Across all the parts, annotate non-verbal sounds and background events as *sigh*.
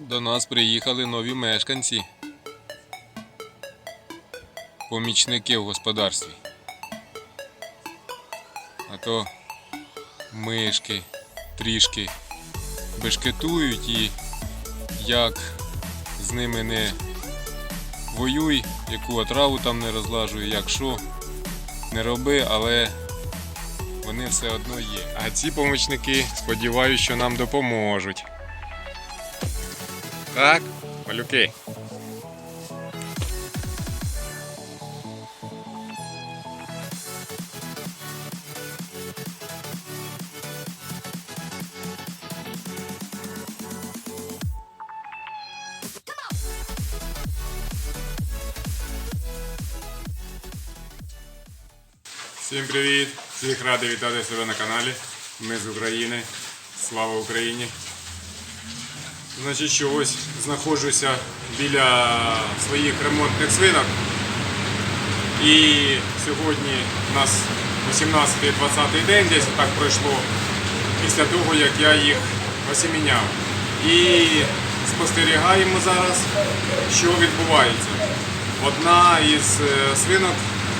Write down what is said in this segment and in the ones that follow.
До нас приїхали нові мешканці. Помічники в господарстві. А то мишки трішки бешкетують і як з ними не воюй, яку отраву там не розлажуй, як що не роби, але вони все одно є. А ці помічники сподіваюся, що нам допоможуть. Так, малюки. Всім привіт! Всіх радий вітати себе на каналі. Ми з України. Слава Україні! Значить, що ось знаходжуся біля своїх ремонтних свинок. І сьогодні у нас 18-20 день десь так пройшло після того, як я їх осіміняв. І спостерігаємо зараз, що відбувається. Одна із е, свинок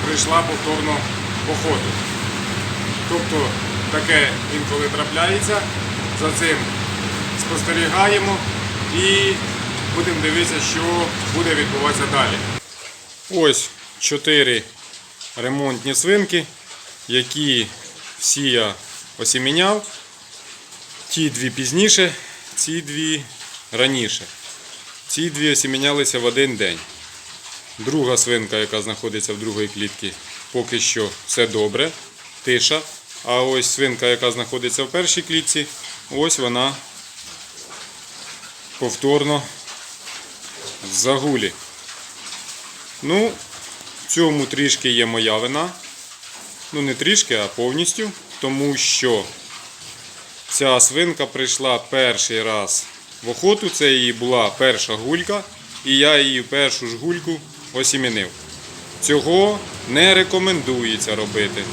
прийшла повторно в охоту. Тобто таке інколи трапляється. За цим спостерігаємо і будемо дивитися, що буде відбуватися далі. Ось чотири ремонтні свинки, які всі я осіміняв. Ті дві пізніше, ці дві раніше. Ці дві осімінялися в один день. Друга свинка, яка знаходиться в другій клітці, поки що все добре, тиша. А ось свинка, яка знаходиться в першій клітці, ось вона повторно в загулі. Ну, в цьому трішки є моя вина. Ну, не трішки, а повністю. Тому що ця свинка прийшла перший раз в охоту. Це її була перша гулька. І я її першу ж гульку осімінив. Цього не рекомендується робити.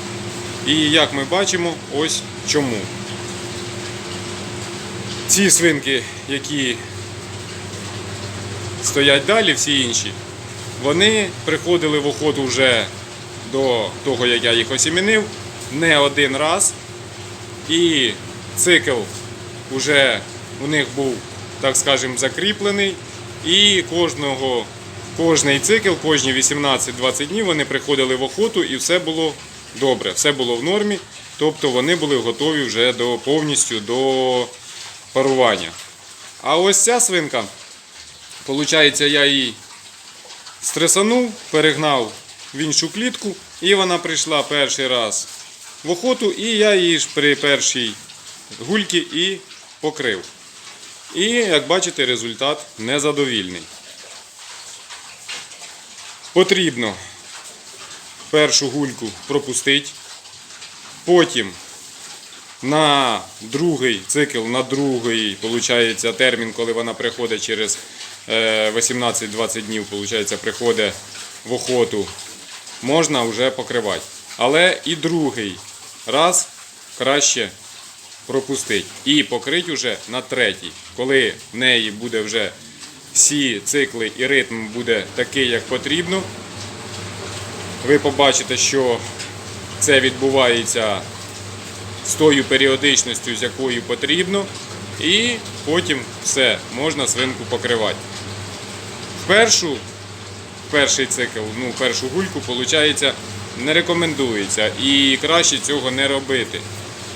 І як ми бачимо, ось чому. Ці свинки, які стоять далі, всі інші, вони приходили в охоту вже до того, як я їх осімінив, не один раз. І цикл вже у них був, так скажемо, закріплений. І кожного, кожний цикл, кожні 18-20 днів вони приходили в охоту і все було добре, все було в нормі. Тобто вони були готові вже до, повністю до парування. А ось ця свинка, виходить, я її стресанув, перегнав в іншу клітку, і вона прийшла перший раз в охоту, і я її ж при першій гульці і покрив. І, як бачите, результат незадовільний. Потрібно першу гульку пропустити, потім на другий цикл, на другий виходить, термін, коли вона приходить через 18-20 днів, виходить, приходить в охоту, можна вже покривати. Але і другий раз краще пропустити. І покрити вже на третій, коли в неї буде вже всі цикли і ритм буде такий, як потрібно. Ви побачите, що це відбувається з тою періодичністю, з якою потрібно, і потім все, можна свинку покривати. Першу, перший цикл, ну, першу гульку, виходить, не рекомендується і краще цього не робити.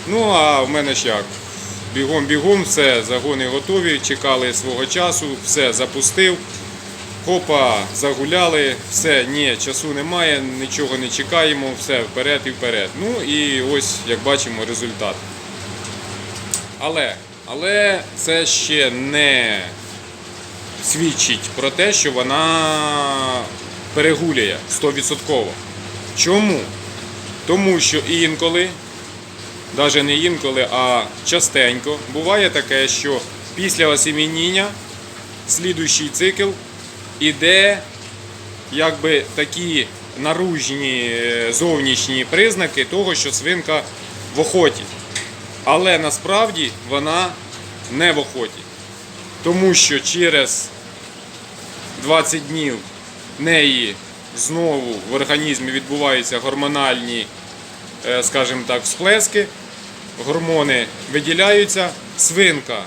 Ну, а в мене ж як? Бігом-бігом, все, загони готові, чекали свого часу, все запустив. Хопа, загуляли, все, ні, часу немає, нічого не чекаємо, все вперед і вперед. Ну і ось, як бачимо, результат. Але, але це ще не свідчить про те, що вона перегуляє 100%. Чому? Тому що інколи, навіть не інколи, а частенько, буває таке, що після осімініння слідуючий цикл іде якби такі наружні е, зовнішні признаки того, що свинка в охоті. Але насправді вона не в охоті. Тому що через 20 днів в неї знову в організмі відбуваються гормональні, е, скажімо так, сплески, гормони виділяються, свинка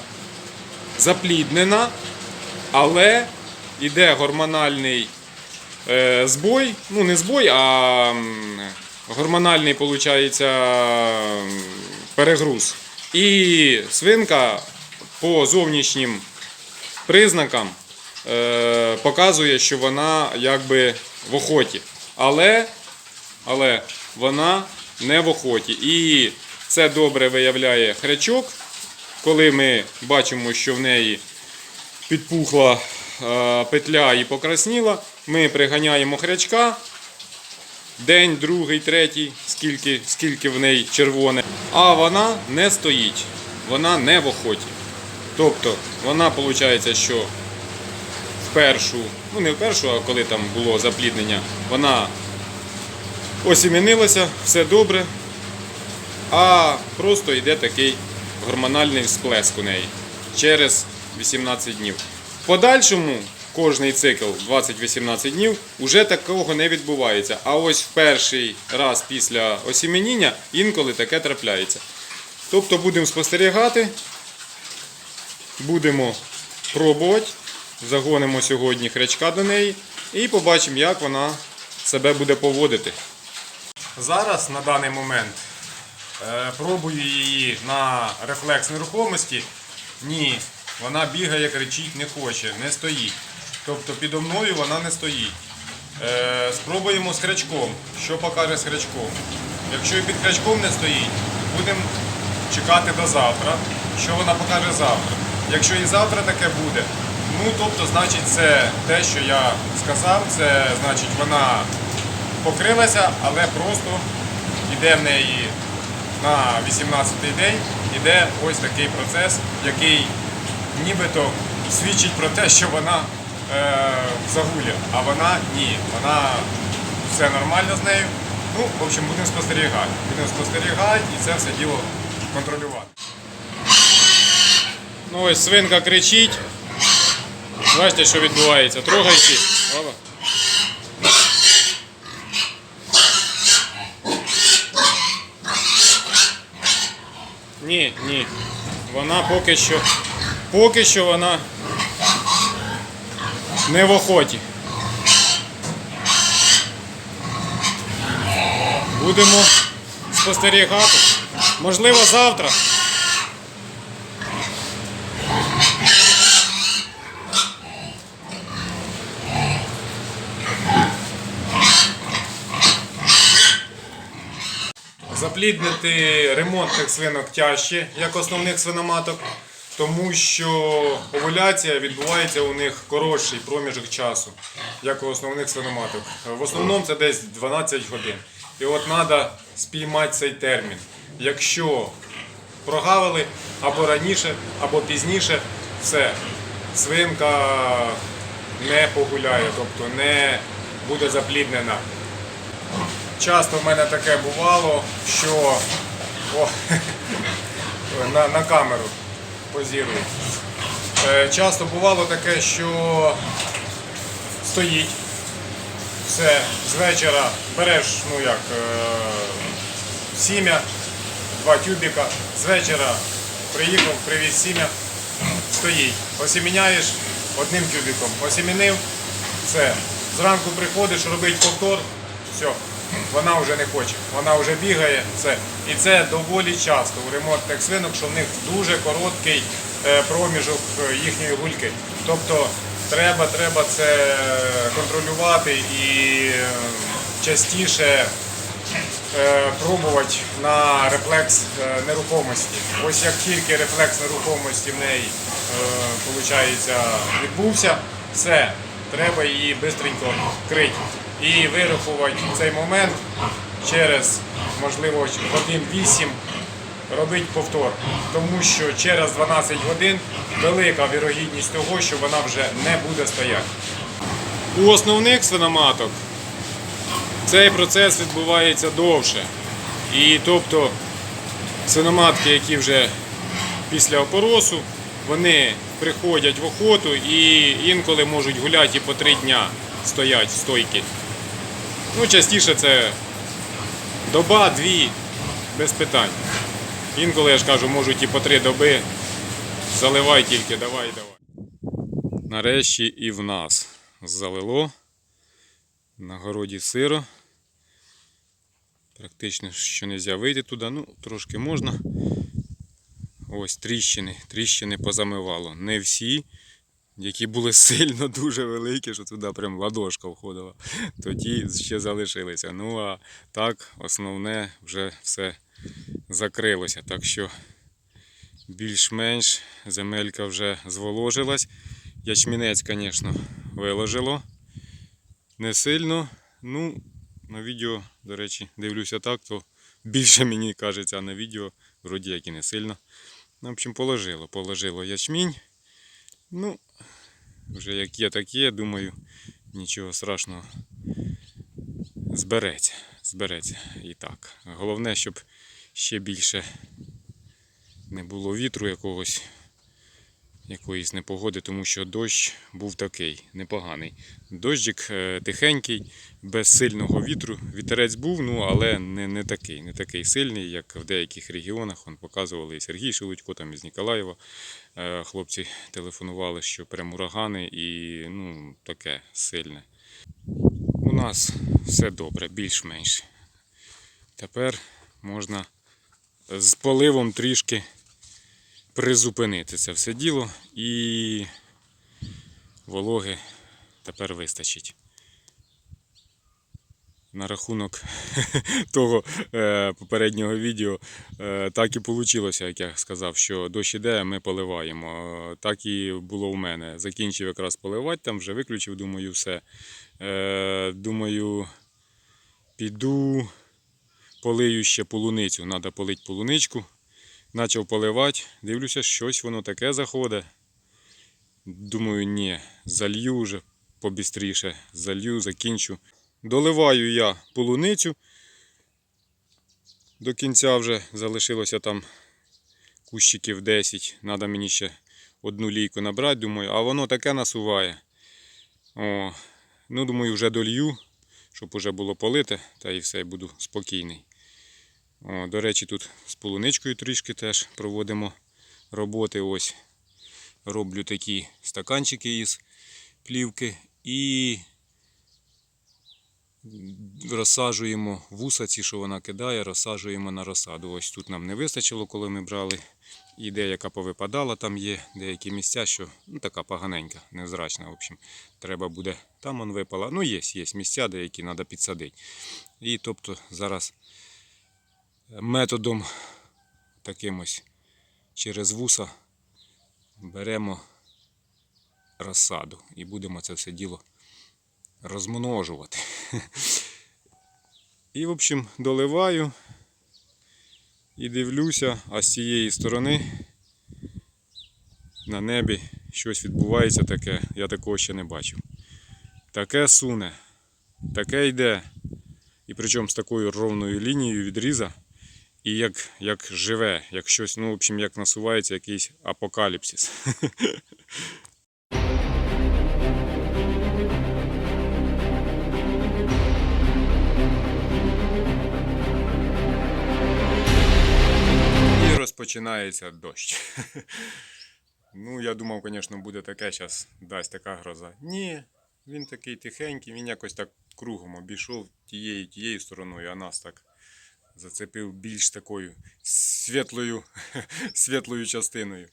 запліднена, але йде гормональний е, збой, ну не збой, а гормональний, виходить, перегруз. І свинка по зовнішнім признакам е, показує, що вона якби в охоті. Але, але вона не в охоті. І це добре виявляє хрячок, коли ми бачимо, що в неї підпухла е, петля і покрасніла, ми приганяємо хрячка. День, другий, третій, скільки, скільки в неї червоне. А вона не стоїть, вона не в охоті. Тобто вона виходить, що в першу, ну не в першу, а коли там було запліднення, вона осімінилася, все добре, а просто йде такий гормональний всплеск у неї через 18 днів. В подальшому кожний цикл 20-18 днів уже такого не відбувається. А ось в перший раз після осіменіння інколи таке трапляється. Тобто будемо спостерігати, будемо пробувати, загонимо сьогодні хрячка до неї і побачимо, як вона себе буде поводити. Зараз на даний момент Е, Пробую її на рефлекс нерухомості. Ні, вона бігає, кричить, не хоче, не стоїть. Тобто підо мною вона не стоїть. Е, Спробуємо з хрячком. Що покаже з хрячком? Якщо і під хрячком не стоїть, будемо чекати до завтра. Що вона покаже завтра? Якщо і завтра таке буде, ну тобто, значить, це те, що я сказав, це значить вона покрилася, але просто йде в неї на 18-й день іде ось такий процес, який нібито свідчить про те, що вона е, в загулі, а вона ні, вона все нормально з нею. Ну, в общем, будемо спостерігати. Будемо спостерігати і це все діло контролювати. Ну ось свинка кричить. Бачите, що відбувається. Трогаючи. Ні, ні. Вона поки що. Поки що вона не в охоті. Будемо спостерігати. Можливо, завтра. Запліднити ремонтних свинок тяжче, як основних свиноматок, тому що овуляція відбувається у них коротший проміжок часу, як у основних свиноматок. В основному це десь 12 годин. І от треба спіймати цей термін. Якщо прогавили або раніше, або пізніше, все, свинка не погуляє, тобто не буде запліднена. Часто в мене таке бувало, що о, *laughs* на, на камеру позірую. Е, Часто бувало таке, що стоїть, все, з вечора береш, ну як, е, сім'я, два тюбіка, з вечора приїхав, привіз сім'я, стоїть. Осіміняєш одним тюбіком, осімінив, все. Зранку приходиш, робить повтор, все, вона вже не хоче, вона вже бігає, все. І це доволі часто у ремонтних свинок, що в них дуже короткий е, проміжок е, їхньої гульки. Тобто треба, треба це контролювати і е, частіше е, пробувати на рефлекс е, нерухомості. Ось як тільки рефлекс нерухомості в неї відбувся, все, треба її швидко крити. І вирахувати цей момент через, можливо, годин 8 робити повтор. Тому що через 12 годин велика вірогідність того, що вона вже не буде стояти. У основних свиноматок цей процес відбувається довше. І тобто свиноматки, які вже після опоросу, вони приходять в охоту і інколи можуть гуляти і по три дня стоять стойки. Ну, частіше це доба, дві, без питань. Інколи я ж кажу, можуть і по три доби. Заливай тільки, давай, давай. Нарешті і в нас залило. На городі сиро. Практично що не можна вийти туди, ну трошки можна. Ось тріщини, тріщини позамивало. Не всі, які були сильно дуже великі, що туди прям ладошка входила, тоді ще залишилися. Ну а так, основне вже все закрилося. Так що більш-менш земелька вже зволожилась. Ячмінець, звісно, виложило. Не сильно. Ну, на відео, до речі, дивлюся так, то більше мені кажеться, а на відео вроді як і не сильно. Ну, в общем, положило, положило ячмінь. Ну, вже як є, так є, думаю, нічого страшного. Збереться, збереться і так. Головне, щоб ще більше не було вітру якогось, якоїсь непогоди, тому що дощ був такий непоганий. Дощик е, тихенький, без сильного вітру. Вітерець був, ну але не, не такий, не такий сильний, як в деяких регіонах. Он показували і Сергій Шелудько, там із Ніколаєва. Е, Хлопці телефонували, що прям урагани і ну, таке сильне. У нас все добре, більш-менш. Тепер можна з поливом трішки призупинити це все діло і вологи тепер вистачить. На рахунок *laughs* того е, попереднього відео е, так і вийшло, як я сказав, що дощ іде, ми поливаємо. Так і було у мене. Закінчив якраз поливати, там вже виключив, думаю, все. Е, Думаю, піду полию ще полуницю. Треба полити полуничку. Почав поливати, дивлюся, щось воно таке заходить. Думаю, ні, залью вже побістріше, залью, закінчу. Доливаю я полуницю. До кінця вже залишилося там кущиків 10. Треба мені ще одну лійку набрати, думаю, а воно таке насуває. О, ну, думаю, вже долью, щоб уже було полите, та і все, буду спокійний. О, до речі, тут з полуничкою трішки теж проводимо роботи. Ось роблю такі стаканчики із плівки і розсаджуємо вуса, ці, що вона кидає, розсаджуємо на розсаду. Ось тут нам не вистачило, коли ми брали. І деяка повипадала, там є деякі місця, що ну, така поганенька, невзрачна. В общем, треба буде. Там он випала. Ну, є, є місця, деякі треба підсадити. І тобто зараз методом таким через вуса беремо розсаду і будемо це все діло розмножувати. І, в общем, доливаю і дивлюся, а з цієї сторони на небі щось відбувається таке, я такого ще не бачив. Таке суне, таке йде. І причому з такою ровною лінією відріза. І як, як живе, як щось, ну, в общем, як насувається якийсь апокаліпсис. *laughs* І розпочинається дощ. *laughs* Ну, я думав, звісно, буде таке, зараз дасть така гроза. Ні, він такий тихенький, він якось так кругом обійшов тією тією стороною, а нас так зацепив більш такою світлою, *laughs* світлою частиною.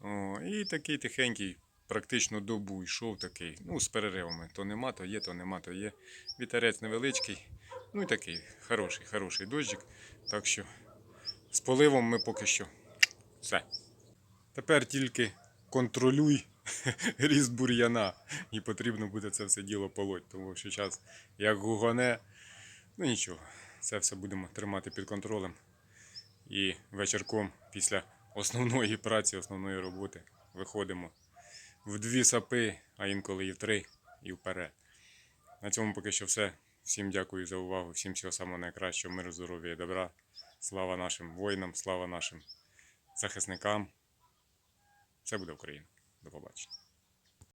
О, і такий тихенький, практично добу йшов такий, ну, з переривами. То нема, то є, то нема, то є. Вітерець невеличкий. Ну і такий хороший, хороший дощик. Так що з поливом ми поки що все. Тепер тільки контролюй *laughs* ріст бур'яна. І потрібно буде це все діло полоть, тому що зараз як гугане, ну нічого, це все будемо тримати під контролем. І вечірком після основної праці, основної роботи виходимо в дві сапи, а інколи і в три, і вперед. На цьому поки що все. Всім дякую за увагу, всім всього самого найкращого, миру, здоров'я і добра. Слава нашим воїнам, слава нашим захисникам. Все буде Україна! До побачення.